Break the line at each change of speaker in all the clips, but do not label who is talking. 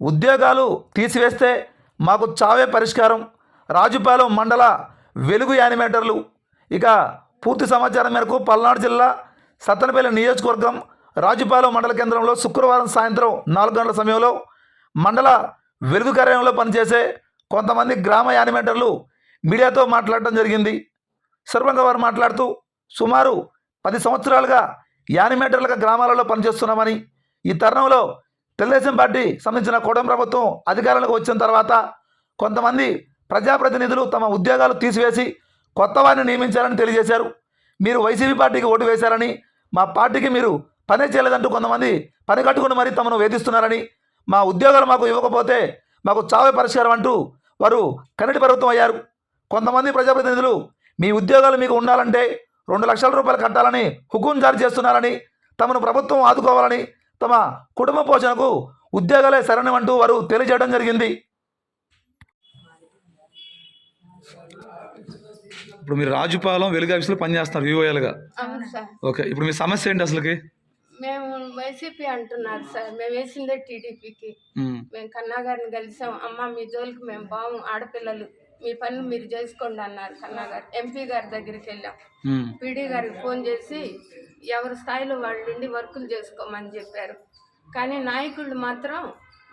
ఉద్యోగాలు తీసివేస్తే మాకు చావే పరిష్కారం. రాజుపాలెం మండల వెలుగు యానిమేటర్లు. ఇక పూర్తి సమాచారం మేరకు పల్నాడు జిల్లా సత్తనపల్లి నియోజకవర్గం రాజుపాలెం మండల కేంద్రంలో శుక్రవారం సాయంత్రం నాలుగు గంటల సమయంలో మండల వెలుగు కార్యాలయంలో పనిచేసే కొంతమంది గ్రామ యానిమేటర్లు మీడియాతో మాట్లాడటం జరిగింది. సర్వంగా వారు మాట్లాడుతూ సుమారు పది సంవత్సరాలుగా యానిమేటర్లుగా గ్రామాలలో పనిచేస్తున్నామని ఈ తరుణంలో తెలుగుదేశం పార్టీ సంబంధించిన కూటమి ప్రభుత్వం అధికారంలోకి వచ్చిన తర్వాత కొంతమంది ప్రజాప్రతినిధులు తమ ఉద్యోగాలు తీసివేసి కొత్త వారిని నియమించారని తెలియజేశారు. మీరు వైసీపీ పార్టీకి ఓటు వేశారని మా పార్టీకి మీరు పనే చేయలేదంటూ కొంతమంది పని కట్టుకుని మరీ తమను వేధిస్తున్నారని మా ఉద్యోగాలు మాకు ఇవ్వకపోతే మాకు చావే పరిష్కారం అంటూ వారు కన్నటి ప్రభుత్వం అయ్యారు. కొంతమంది ప్రజాప్రతినిధులు మీ ఉద్యోగాలు మీకు ఉండాలంటే రెండు లక్షల రూపాయలు కట్టాలని హుకుం జారీ చేస్తున్నారని తమను ప్రభుత్వం ఆదుకోవాలని తమ కుటుంబ పోషణకు ఉద్యోగాలే సరైనవంటూ వారు తెలియజేయడం జరిగింది. ఇప్పుడు మీరు రాజుపాలెం వెలుగు ఆఫీసులో పనిచేస్తున్నారు వివోఎల్గా
అవును సార్.
ఓకే ఇప్పుడు మీ సమస్య ఏంటి అసలుకి?
మేము వైసీపీ అంటున్నారు సార్. మేము వేసిందే టీడీపీకి. మేము. కన్నా గారిని కలిసాం. అమ్మ మీ జోలికి మేము బాము ఆడపిల్లలు. మీ పనులు మీరు చేసుకోండి అన్నారు కన్నా గారు. ఎంపీ గారి దగ్గరికి వెళ్ళాం. పీడీ గారికి ఫోన్ చేసి ఎవరి స్థాయిలో వాళ్ళు ఉండి వర్కులు చేసుకోమని చెప్పారు. కానీ నాయకుళ్ళు మాత్రం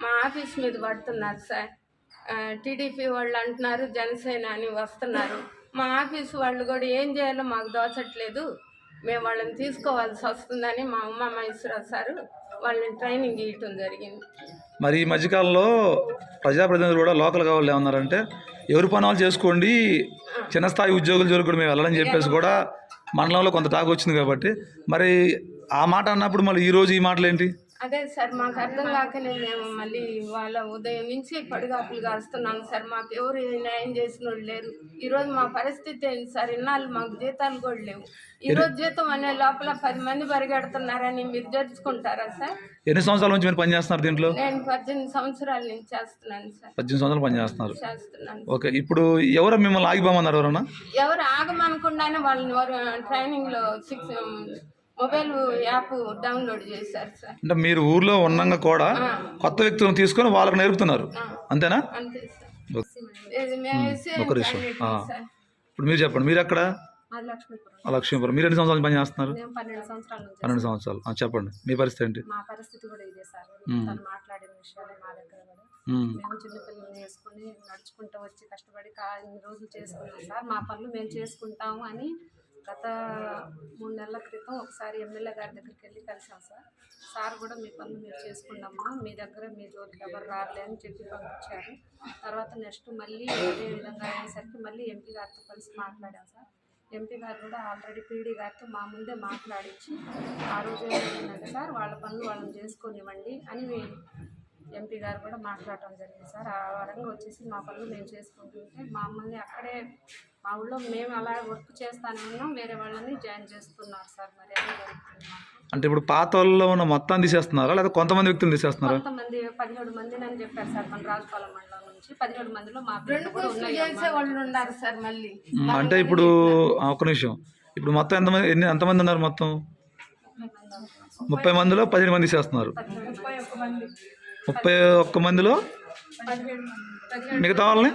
మా ఆఫీస్ మీద పడుతున్నారు సార్. టీడీపీ వాళ్ళు అంటున్నారు జనసేన అని వస్తున్నారు. మా ఆఫీస్ వాళ్ళు కూడా ఏం చేయాలో మాకు దోచట్లేదు. మేము వాళ్ళని తీసుకోవాల్సి వస్తుందని మా అమ్మ మహేశ్వరరావు సారు వాళ్ళని ట్రైనింగ్ ఇవ్వటం జరిగింది.
మరి ఈ మధ్యకాలంలో ప్రజాప్రతినిధులు కూడా లోకల్ కావాలి ఏమన్నారంటే ఎవరి పని వాళ్ళు చేసుకోండి. చిన్న స్థాయి ఉద్యోగుల జోలికి కూడా మేము వెళ్ళాలని చెప్పేసి కూడా మండలంలో కొంత టాక్ వచ్చింది కాబట్టి. మరి ఆ మాట అన్నప్పుడు మళ్ళీ ఈ రోజు ఈ మాటలు ఏంటి
అదే సార్ మాకు అర్థం కాకనే మేము మళ్ళీ వాళ్ళ ఉదయం నుంచి పడిగాపులు కాస్తున్నాం సార్. మాకు ఎవరు న్యాయం చేసిన వాళ్ళు లేరు. ఈరోజు మా పరిస్థితి ఏంటి సార్? ఇన్నాళ్ళు మాకు జీతాలు కూడా లేవు. ఈరోజు జీతం అనే లోపల పది మంది పరిగెడుతున్నారని మీరు జరుచుకుంటారా సార్?
ఎన్ని సంవత్సరాల నుంచి మీరు పని చేస్తున్నారు దీంట్లో?
నేను పద్దెనిమిది సంవత్సరాల నుంచి చేస్తున్నాను సార్.
పద్దెనిమిది సంవత్సరాలు పని చేస్తున్నారు.
చేస్తున్నాను
ఓకే ఇప్పుడు ఎవరు మిమ్మల్ని ఆగిపోమన్నారు ఎవరన్నా?
ఎవరు ఆగమనకుండానే వాళ్ళని ట్రైనింగ్లో సిక్స్ మొబైల్ యాప్ డౌన్లోడ్ చేశారు సార్.
అంటే మీరు ఊర్లో ఉన్నంగా కూడా కొత్త వ్యక్తులను తీసుకొని వాళ్ళకి నేర్పుతున్నారు. అంతేనా?
అంతే సార్.
ఒక.
సార్.
ఇప్పుడు మీరు చెప్పండి మీరు ఎక్కడ?
లక్ష్మీపురం.
మీరు ఎన్ని సంవత్సరాల పని చేస్తున్నారు?
పన్నెండు సంవత్సరాల
చెప్పండి మీ పరిస్థితి ఏంటి?
మా పరిస్థితి కూడా ఇదే సార్.
మ్మ్.
తను మాట్లాడిన విషయాలే మా దగ్గర కూడా.
ఉమ్,
మేము చిన్నపిల్లలు వేసుకుని నడుచుకుంటూ వచ్చి కష్టపడి ఇన్ని రోజులు చేసుకున్నాం సార్. మా పనులు మేము చేసుకుంటాము అని గత మూడు నెలల క్రితం ఒకసారి ఎమ్మెల్యే గారి దగ్గరికి వెళ్ళి కలిసాం సార్. సార్ కూడా మీ పనులు మీరు చేసుకున్నామా మీ దగ్గర మీ జోలికి ఎవరు రాలే అని చెప్పి పంపించారు. తర్వాత నెక్స్ట్ మళ్ళీ అదే విధంగా అయ్యేసరికి మళ్ళీ ఎంపీ గారితో కలిసి మాట్లాడాం సార్. ఎంపీ గారు కూడా ఆల్రెడీ పీడీ గారితో మా ముందే మాట్లాడించి ఆ రోజు ఏమైందంటే సార్ వాళ్ళ పనులు వాళ్ళని చేసుకొనివ్వండి అని ఎంపీ గారు కూడా మాట్లాడటం జరిగింది. సార్ ఆ వరంగా వచ్చేసి మా పనులు మేము చేసుకుంటుంటే మమ్మల్ని అక్కడే మా ఊళ్ళో మేము అలా వర్క్ చేస్తానే ఉన్నాం వేరే వాళ్ళని జాయిన్ చేస్తున్నారు సార్. మరి అదే జరుగుతుంది మాకు?
అంటే ఇప్పుడు పాత వాళ్ళలో ఉన్న మొత్తాన్ని తీసేస్తున్నారా? లేదా కొంతమంది వ్యక్తులు తీసేస్తున్నారా?
కొంతమంది పదిహేడు మందిని అని చెప్పారు సార్ మన రాజపాలెం మండలం నుంచి. పదిహేడు మందిలో మా
రెండు
పేర్లు కూడా
పోస్టులు
ఉన్నాయి
చేసే వాళ్ళు ఉన్నారు సార్ మళ్ళీ.
అంటే ఇప్పుడు ఆ, ఒక్క నిమిషం. ఇప్పుడు మొత్తం ఎంతమంది ఎన్ని ఎంతమంది ఉన్నారు మొత్తం? ముప్పై మందిలో పదిహేను మంది తీసేస్తున్నారు.
ముప్పై ఒక్క
మందిలో మిగతా వాళ్ళని?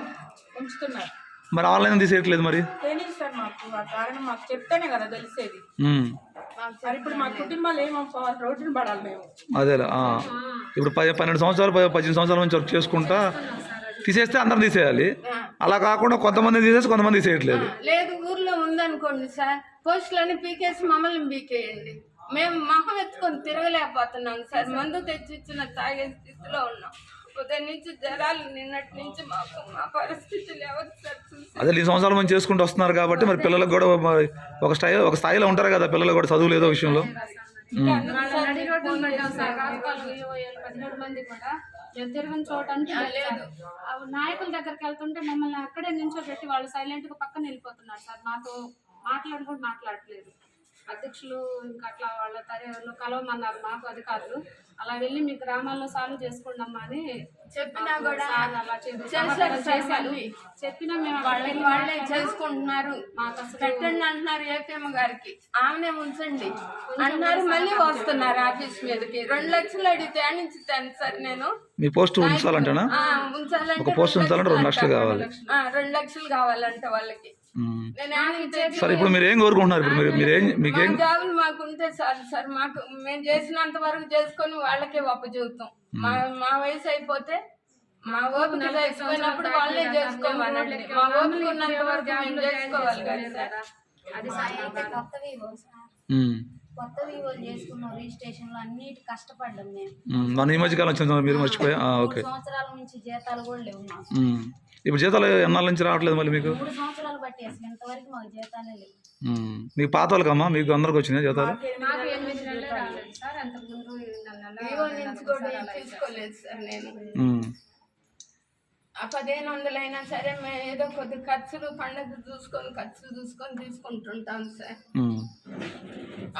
ఉంచుతున్నారు.
మరి ఆన్లైన్ తీసేయట్లేదు మరి?
తెలియదు సార్ మాకు ఆ కారణం మాకు చెప్తేనే కదా తెలిసేది.
ఉమ్,
మరి ఇప్పుడు మా కుటుంబాలు ఏమో రోడ్డున పడాలి మేము.
అదేలే. ఇప్పుడు పది పన్నెండు సంవత్సరాలు పది పద్దెనిమిది సంవత్సరాల నుంచి వర్క్ చేసుకుంటా తీసేస్తే అందరం తీసేయాలి. అలా కాకుండా కొంతమంది తీసేసి కొంతమంది తీసేయట్లేదు.
లేదు ఊర్లో ఉందనుకోండి సార్ పోస్టులన్నీ పీకేసి మమ్మల్ని పీకేయండి. మేము మొహం ఎత్తుకొని తిరగలేకపోతున్నాం సార్. మందు తెచ్చి ఇచ్చిన తాగే స్థితిలో ఉన్నాం. ఉదయం నుంచి నిన్నటి నుంచి మాకు మా సార్ చూసి
అదే ఈ సంవత్సరాల నుంచి చేసుకుంటూ వస్తున్నారు కాబట్టి మరి పిల్లలకు కూడా మరి ఒక స్థాయి ఒక స్థాయిలో ఉంటారు కదా పిల్లలు కూడా చదువు లేదో విషయంలో.
నడి రోడ్డు సార్. పదిహేడు మంది కూడా తిరగని నాయకుల దగ్గరికి వెళ్తుంటే మమ్మల్ని అక్కడే నించోబెట్టి వాళ్ళు సైలెంట్గా పక్కన వెళ్ళిపోతున్నారు సార్. మాతో మాట్లాడి కూడా మాట్లాడట్లేదు. అధ్యక్షులు ఇంకా అట్లా వాళ్ళ తరలో కలవమన్నారు. మాకు అధికారులు అలా వెళ్ళి మీ గ్రామాల్లో సాల్వ్ చేసుకోండి అమ్మా అని
చెప్పినా కూడా
అలా
చేశారు.
చెప్పినా మేము
వాళ్ళకి వాళ్ళే చేసుకుంటున్నారు.
మాకు అసలు
పెట్టండి అంటున్నారు ఏపీఎం గారికి. ఆమెనే ఉంచండి. అన్నారు మళ్ళీ వస్తున్నారు ఆఫీస్ మీదకి. రెండు లక్షలు అడిగితే ఆడ నుంచి ఇస్తాను సార్ నేను.
మీ పోస్ట్ ఉంచాలంటేనా?
ఆ, ఉంచాలంటే
పోస్ట్ ఉంచాలంటే రెండు లక్షలు. కావాలి.
ఆ, రెండు లక్షలు కావాలంట వాళ్ళకి.
సరే ఇప్పుడు మీరు ఏం కోరుకుంటున్నారు? ఇప్పుడు మీరు మీరేం మీకేం
జాబులు మాకు ఉంటే చాలు సార్ మాకు మేము చేసినంత వరకు చేసుకొని వాళ్ళకే ఒప్పు చూస్తాం మా మా వయసు అయిపోతే మా ఓపిక అయిపోయినప్పుడు వాళ్ళే చేసుకోవాలండి మా ఓపిక ఉన్నంత వరకు మేము చేసుకోవాలి కదా సార్.
అది
సార్. కొత్త వివోలు చేసుకున్నాం రిజిస్ట్రేషన్లు అన్నిటి కష్టపడ్డాం మేము.
మన ఈ మధ్యకాలం వచ్చింది మీరు మర్చిపోయా? ఆ, ఓకే.
సంవత్సరాల నుంచి జీతాలు కూడా లేవు మాకు.
ఇప్పుడు జీతాలు ఎన్నాళ్ళ నుంచి రావట్లేదు మళ్ళీ మీకు?
మూడు సంవత్సరాలు బట్టి అసలు ఇంతవరకు మాకు జీతాలే లేవు.
మీకు పాత వాళ్ళకమ్మా మీకు అందరికి వచ్చినాయి జీతాలు?
నాకు ఎనిమిది నెలలు రాలేదు సార్.
పదిహేను మేము ఏదో కొద్ది ఖర్చులు పండగ చూసుకొని ఖర్చులు చూసుకొని తీసుకుంటుంటాం సార్.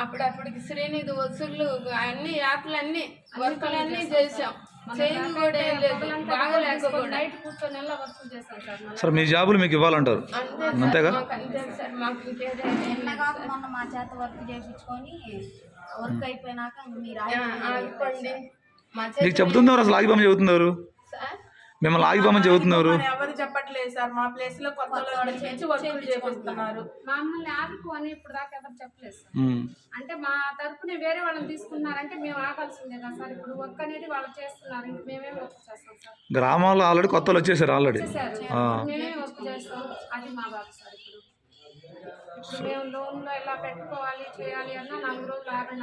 అప్పుడప్పటికి శ్రీనిధి వసూళ్ళు అన్ని యాప్లు అన్ని వర్కులు అన్ని చేసాం
సార్
మీ జాబులు మీకు ఇవ్వాలంటారు?
అంతే
అంతేగా?
సార్ మాకు
మొన్న మా చేత వర్క్ చేయించుకొని అయిపోయినాక మీరు
చెబుతున్నారు అసలు ఆగిపోమని చెబుతున్నారు?
సార్
మిమ్మల్ని ఆగిపోమని చెబుతున్నారు.
ఎవరు చెప్పట్లేదు సార్. మా ప్లేస్లో కొత్త చేపిస్తున్నారు.
మమ్మల్ని అని ఇప్పుడు దాకా ఎవరు చెప్పలేదు సార్. అంటే మా తరపున వేరే వాళ్ళని తీసుకున్నారంటే మేము ఆగాల్సిందే కదా సార్. ఇప్పుడు వర్క్ అనేది వాళ్ళు చేస్తున్నారు. ఇంక మేమే వర్క్ చేస్తాం సార్.
గ్రామాల్లో ఆల్రెడీ కొత్త వాళ్ళు వచ్చేసారు. ఆల్రెడీ.
మేమే వర్క్ చేస్తాం. అది మా బాధ సార్. మేము లోన్లో ఎలా పెట్టుకోవాలి చేయాలి అన్న నాలుగు రోజులు ఆగండి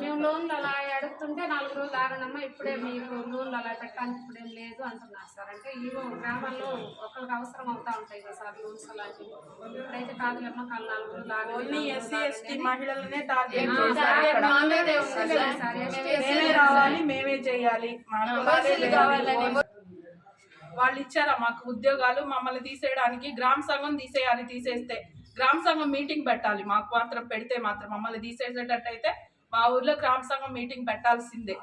మేము లోన్లు అలా అడుగుతుంటే నాలుగు రోజులు ఆగనమ్మా ఇప్పుడే మీకు లోన్లు అలా పెట్టడానికి ఇప్పుడేం లేదు అంటున్నారు సార్. అంటే ఇవో గ్రామాల్లో ఒకరికి అవసరం అవుతా ఉంటాయి కదా సార్ లోన్స్ అలాంటివి. ఇప్పుడైతే కాదులేమ్మా కాదు నాలుగు రోజులు ఆగండి,
ఎస్సీ ఎస్టీ. మహిళలనే టార్గెట్
మేము
మేమే రావాలి మేమే చేయాలి మాకు
బస్సులు కావాలని
వాళ్ళు ఇచ్చారా మాకు ఉద్యోగాలు మమ్మల్ని తీసేయడానికి? గ్రామ సంఘం తీసేయాలి తీసేస్తే. గ్రామ సంఘం మీటింగ్ పెట్టాలి. మాకు మాత్రం పెడితే మాత్రం మమ్మల్ని తీసేసేటట్టయితే మా ఊర్లో గ్రామ సంఘం మీటింగ్ పెట్టాల్సిందే.